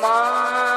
Ma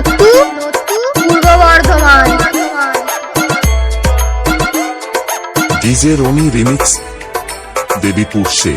নতু Purba Bardhaman DJ Roni remix Debipur সে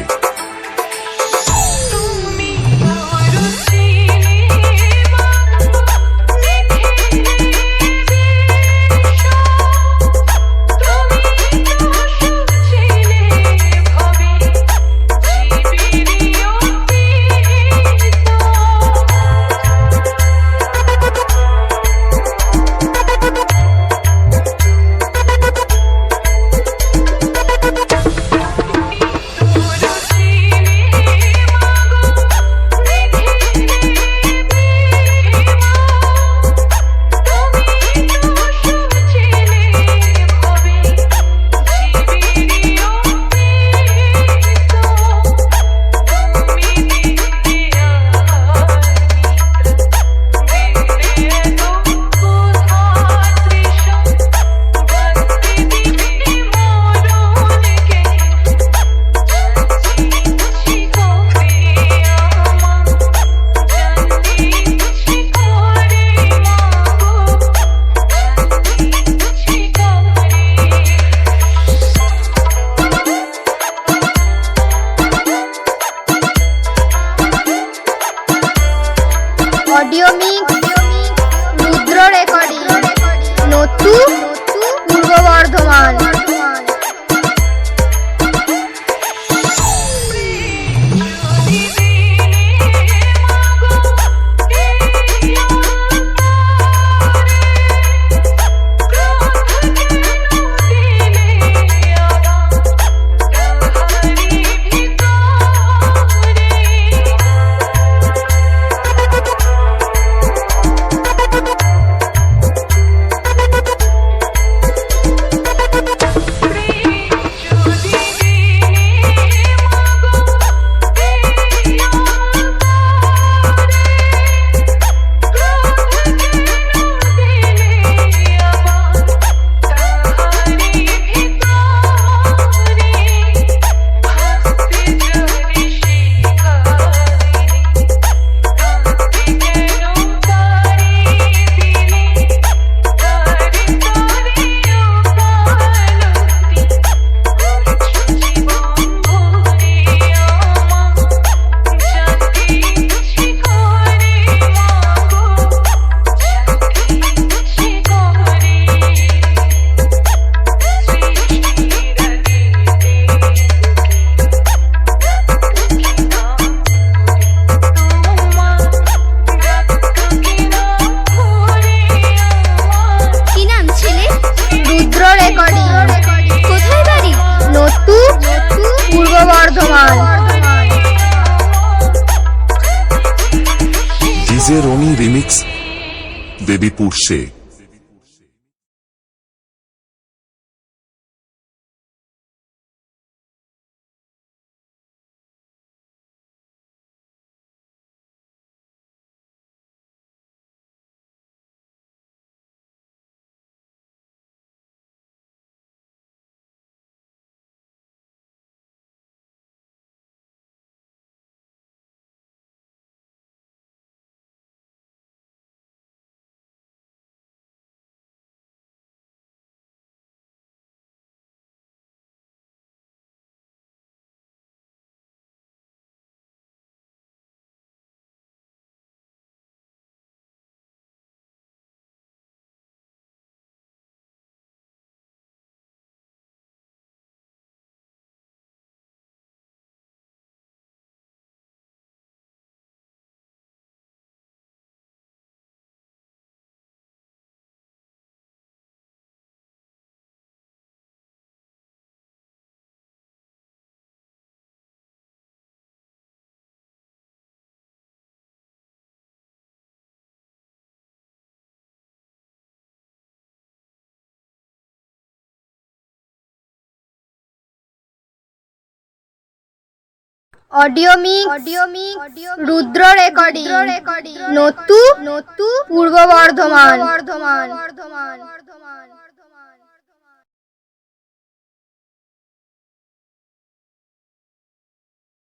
audio mix Rudra recording নতু বর্ধমান রিমিক্স বেবি সে audio mix audio mix Rudra recording recording নতু নতু পূর্ব বর্ধমান বর্ধমান বর্ধমান বর্ধমান